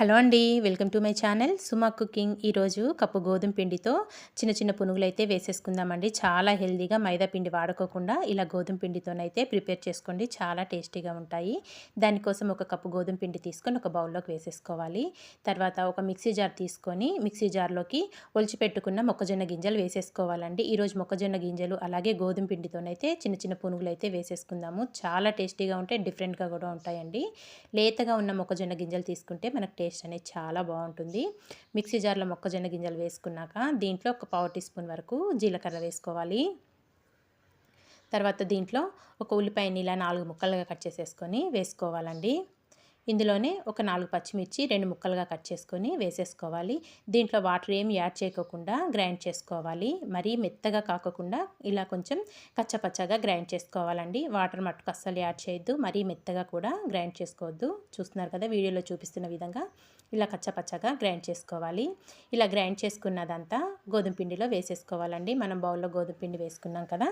Hello అండి welcome to my channel. Suma cooking ఈరోజు cup గోధుమ పిండితో చిన్న చిన్న పునుగులు అయితే వేసేసుకుందామండి. చాలా హెల్దీగా మైదా పిండి వాడుకోకుండా ఇలా గోధుమ పిండితోనైతే ప్రిపేర్ చేసుకోండి. చాలా టేస్టీగా ఉంటాయి. దానికోసం ఒక కప్పు గోధుమ పిండి తీసుకొని ఒక బౌల్లోకి వేసేసుకోవాలి. తర్వాత ఒక మిక్సీ జార్ తీసుకొని మిక్సీ జార్లోకి ఒలిచిపెట్టుకున్న మొక్కజొన్న గింజలు వేసేసుకోవాలండి. ఈరోజు మొక్కజొన్న గింజలు అలాగే గోధుమ పిండితోనైతే చిన్న చిన్న పునుగులు అయితే వేసేసుకుందాము. చాలా టేస్టీగా ఉంటాయి డిఫరెంట్గా కూడా ఉంటాయండి. లేతగా ఉన్న మొక్కజొన్న గింజలు తీసుకుంటే మనకు టేస్ట్ టేస్ట్ అనేది చాలా బాగుంటుంది. మిక్సీ జార్లో మొక్కజొన్న గింజలు వేసుకున్నాక దీంట్లో ఒక పావు టీ స్పూన్ వరకు జీలకర్ర వేసుకోవాలి. తర్వాత దీంట్లో ఒక ఉల్లిపాయని ఇలా నాలుగు ముక్కలుగా కట్ చేసేసుకొని వేసుకోవాలండి. ఇందులోనే ఒక నాలుగు పచ్చిమిర్చి రెండు ముక్కలుగా కట్ చేసుకొని వేసేసుకోవాలి. దీంట్లో వాటర్ ఏమి యాడ్ చేయకోకుండా గ్రైండ్ చేసుకోవాలి. మరీ మెత్తగా కాకుండా ఇలా కొంచెం కచ్చపచ్చగా గ్రైండ్ చేసుకోవాలండి. వాటర్ మట్టుకు అస్సలు యాడ్ చేయొద్దు. మరీ మెత్తగా కూడా గ్రైండ్ చేసుకోవద్దు. చూస్తున్నారు కదా వీడియోలో చూపిస్తున్న విధంగా ఇలా కచ్చపచ్చగా గ్రైండ్ చేసుకోవాలి. ఇలా గ్రైండ్ చేసుకున్నదంతా గోధుమ పిండిలో వేసేసుకోవాలండి. మనం బౌల్లో గోధుమ పిండి వేసుకున్నాం కదా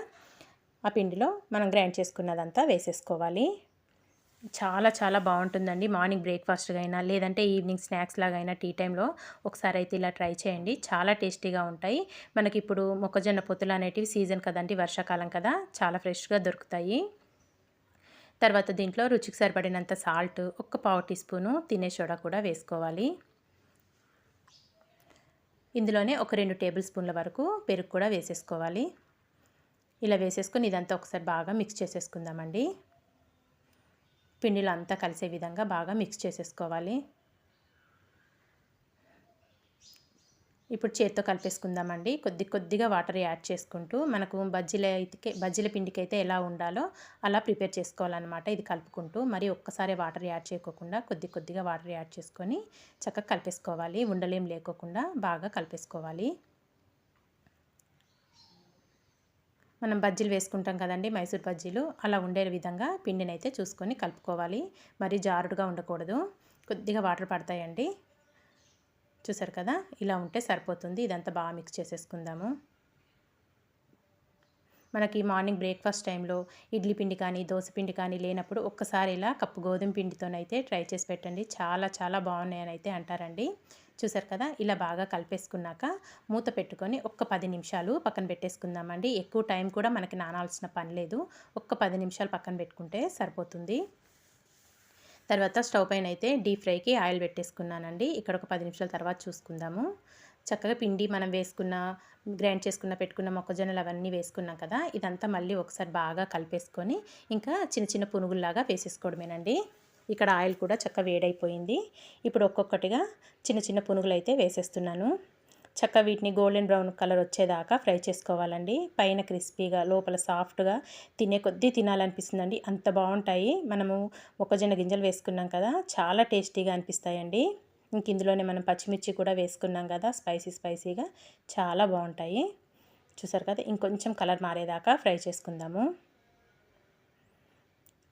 ఆ పిండిలో మనం గ్రైండ్ చేసుకున్నదంతా వేసేసుకోవాలి. చాలా చాలా బాగుంటుందండి. మార్నింగ్ బ్రేక్ఫాస్ట్గా అయినా లేదంటే ఈవినింగ్ స్నాక్స్ లాగా అయినా టీ టైంలో ఒకసారి అయితే ఇలా ట్రై చేయండి. చాలా టేస్టీగా ఉంటాయి. మనకి ఇప్పుడు మొక్కజొన్న పొత్తులు అనేటివి సీజన్ కదండి వర్షాకాలం కదా చాలా ఫ్రెష్గా దొరుకుతాయి. తర్వాత దీంట్లో రుచికి సరిపడినంత సాల్ట్ ఒక్క పావు టీ స్పూను తినే సోడా కూడా వేసుకోవాలి. ఇందులోనే ఒక రెండు టేబుల్ స్పూన్ల వరకు పెరుగు కూడా వేసేసుకోవాలి. ఇలా వేసేసుకొని ఇదంతా ఒకసారి బాగా మిక్స్ చేసేసుకుందామండి. పిండిలో అంతా కలిసే విధంగా బాగా మిక్స్ చేసేసుకోవాలి. ఇప్పుడు చేత్తో కలిపేసుకుందామండి. కొద్ది కొద్దిగా వాటర్ యాడ్ చేసుకుంటూ మనకు బజ్జీల అయితే బజ్జీల పిండికి అయితే ఎలా ఉండాలో అలా ప్రిపేర్ చేసుకోవాలన్నమాట. ఇది కలుపుకుంటూ మరి ఒక్కసారి వాటర్ యాడ్ చేయకోకుండా కొద్ది కొద్దిగా వాటర్ యాడ్ చేసుకొని చక్కగా కలిపేసుకోవాలి. ఉండలేం లేకోకుండా బాగా కలిపేసుకోవాలి. మనం బజ్జీలు వేసుకుంటాం కదండి మైసూర్ బజ్జీలు. అలా ఉండే విధంగా పిండిని అయితే చూసుకొని కలుపుకోవాలి. మరి జారుడుగా ఉండకూడదు. కొద్దిగా వాటర్ పడతాయండి. చూసారు కదా? ఇలా ఉంటే సరిపోతుంది. ఇదంతా బాగా మిక్స్ చేసేసుకుందాము. మనకి మార్నింగ్ బ్రేక్ఫాస్ట్ టైంలో ఇడ్లీ పిండి కానీ దోశ పిండి కానీ లేనప్పుడు ఒక్కసారి ఇలా కప్పు గోధుమ పిండితోనైతే ట్రై చేసి పెట్టండి. చాలా చాలా బాగున్నాయని అయితే అంటారండి. చూసారు కదా? ఇలా బాగా కలిపేసుకున్నాక మూత పెట్టుకొని ఒక్క పది నిమిషాలు పక్కన పెట్టేసుకుందామండి. ఎక్కువ టైం కూడా మనకి నానాల్సిన పని లేదు. ఒక్క పది నిమిషాలు పక్కన పెట్టుకుంటే సరిపోతుంది. తర్వాత స్టవ్ పైన అయితే డీప్ ఫ్రైకి ఆయిల్ పెట్టేసుకున్నానండి. ఇక్కడ ఒక పది నిమిషాల తర్వాత చూసుకుందాము. చక్కగా పిండి మనం వేసుకున్న గ్రైండ్ చేసుకున్న పెట్టుకున్న మొక్కజొన్నలు అవన్నీ వేసుకున్నాం కదా? ఇదంతా మళ్ళీ ఒకసారి బాగా కలిపేసుకొని ఇంకా చిన్న చిన్న పునుగుల్లాగా వేసేసుకోవడమేనండి. ఇక్కడ ఆయిల్ కూడా చక్క వేడైపోయింది. ఇప్పుడు ఒక్కొక్కటిగా చిన్న చిన్న పునుగులు అయితే వేసేస్తున్నాను. చక్క వీటిని గోల్డెన్ బ్రౌన్ కలర్ వచ్చేదాకా ఫ్రై చేసుకోవాలండి. పైన క్రిస్పీగా లోపల సాఫ్ట్గా తినే కొద్దీ తినాలనిపిస్తుందండి. అంత బాగుంటాయి. మనము మొక్కజొన్న గింజలు వేసుకున్నాం కదా చాలా టేస్టీగా అనిపిస్తాయండి. ఇంక ఇందులోనే మనం పచ్చిమిర్చి కూడా వేసుకున్నాం కదా స్పైసీ స్పైసీగా చాలా బాగుంటాయి. చూసారు కదా ఇంకొంచెం కలర్ మారేదాకా ఫ్రై చేసుకుందాము.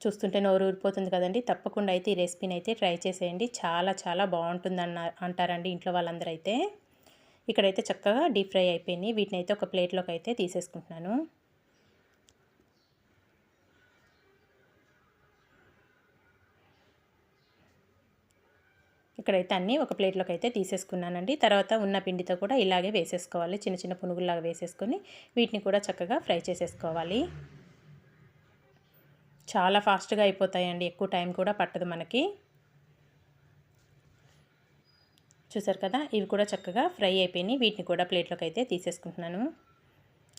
చూస్తుంటే నోరు ఊరిపోతుంది కదండి. తప్పకుండా అయితే ఈ రెసిపీని అయితే ట్రై చేసేయండి. చాలా చాలా బాగుంటుంది అన్న అంటారండి ఇంట్లో వాళ్ళందరూ అయితే ఇక్కడైతే చక్కగా డీప్ ఫ్రై అయిపోయినాయి వీటిని అయితే ఒక ప్లేట్లోకి అయితే తీసేసుకుంటున్నాను. ఇక్కడైతే అన్నీ ఒక ప్లేట్లోకి అయితే తీసేసుకున్నానండి. తర్వాత ఉన్న పిండితో కూడా ఇలాగే వేసేసుకోవాలి. చిన్న చిన్న పునుగుల్లాగా వేసేసుకొని వీటిని కూడా చక్కగా ఫ్రై చేసేసుకోవాలి. చాలా ఫాస్ట్గా అయిపోతాయండి. ఎక్కువ టైం కూడా పట్టదు మనకి. చూసారు కదా? ఇవి కూడా చక్కగా ఫ్రై అయిపోయినాయి. వీటిని కూడా ప్లేట్లోకి అయితే తీసేసుకుంటున్నాను.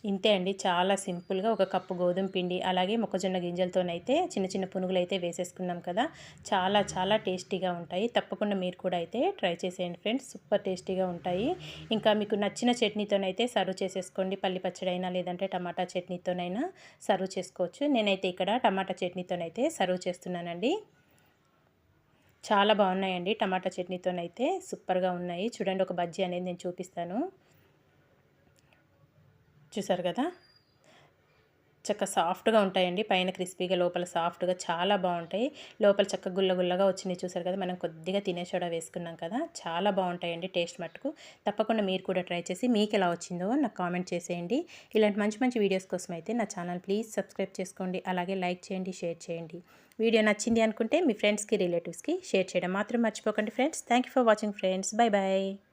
ఇంతే అండి. చాలా సింపుల్గా ఒక కప్పు గోధుమ పిండి అలాగే మొక్కజొన్న గింజలతోనైతే చిన్న చిన్న పునుగులు అయితే వేసేసుకున్నాం కదా. చాలా చాలా టేస్టీగా ఉంటాయి. తప్పకుండా మీరు కూడా అయితే ట్రై చేసేయండి ఫ్రెండ్స్. సూపర్ టేస్టీగా ఉంటాయి. ఇంకా మీకు నచ్చిన చట్నీతోనైతే సర్వ్ చేసేసుకోండి. పల్లి పచ్చడైనా లేదంటే టమాటా చట్నీతోనైనా సర్వ్ చేసుకోవచ్చు. నేనైతే ఇక్కడ టమాటా చట్నీతోనైతే సర్వ్ చేస్తున్నానండి. చాలా బాగున్నాయండి టమాటా చట్నీతోనైతే. సూపర్గా ఉన్నాయి. చూడండి ఒక బజ్జీ అనేది నేను చూపిస్తాను. చూసారు కదా? చక్క సాఫ్ట్గా ఉంటాయండి. పైన క్రిస్పీగా లోపల సాఫ్ట్గా చాలా బాగుంటాయి. లోపల చక్క గుల్ల గుల్లగా వచ్చినాయి చూసారు కదా? మనం కొద్దిగా తినేసోడా వేసుకున్నాం కదా? చాలా బాగుంటాయండి టేస్ట్ మట్టుకు. తప్పకుండా మీరు కూడా ట్రై చేసి మీకు ఎలా వచ్చిందో నాకు కామెంట్ చేసేయండి. ఇలాంటి మంచి మంచి వీడియోస్ కోసం అయితే నా ఛానల్ ప్లీజ్ సబ్స్క్రైబ్ చేసుకోండి. అలాగే లైక్ చేయండి షేర్ చేయండి. వీడియో నచ్చింది అనుకుంటే మీ ఫ్రెండ్స్కి రిలేటివ్స్కి షేర్ చేయడం మాత్రం మర్చిపోకండి friends. Thank for watching friends. Bye bye